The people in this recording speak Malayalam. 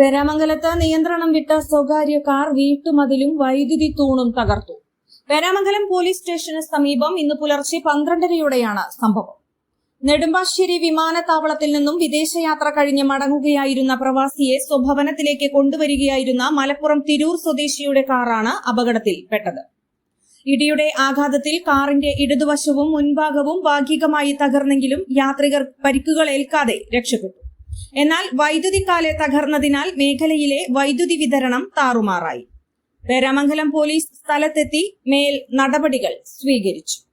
പേരാമംഗലത്ത് നിയന്ത്രണം വിട്ട സ്വകാര്യ കാർ വീട്ടുമതിലും വൈദ്യുതി തൂണും തകർത്തു. പേരാമംഗലം പോലീസ് സ്റ്റേഷന് സമീപം ഇന്ന് പുലർച്ചെ പന്ത്രണ്ടരയോടെയാണ് സംഭവം. നെടുമ്പാശ്ശേരി വിമാനത്താവളത്തിൽ നിന്നും വിദേശയാത്ര കഴിഞ്ഞ് മടങ്ങുകയായിരുന്ന പ്രവാസിയെ സ്വഭവനത്തിലേക്ക് കൊണ്ടുവരികയായിരുന്ന മലപ്പുറം തിരൂർ സ്വദേശിയുടെ കാറാണ് അപകടത്തിൽപ്പെട്ടത്. ഇടിയുടെ ആഘാതത്തിൽ കാറിന്റെ ഇടതുവശവും മുൻഭാഗവും ഭാഗികമായി തകർന്നെങ്കിലും യാത്രികർ പരിക്കുകൾ ഏൽക്കാതെ രക്ഷപ്പെട്ടു. എന്നാൽ വൈദ്യുതി കാലെ തകർന്നതിനാൽ മേഖലയിലെ വൈദ്യുതി വിതരണം താറുമാറായി. പേരാമംഗലം പോലീസ് സ്ഥലത്തെത്തി മേൽ നടപടികൾ സ്വീകരിച്ചു.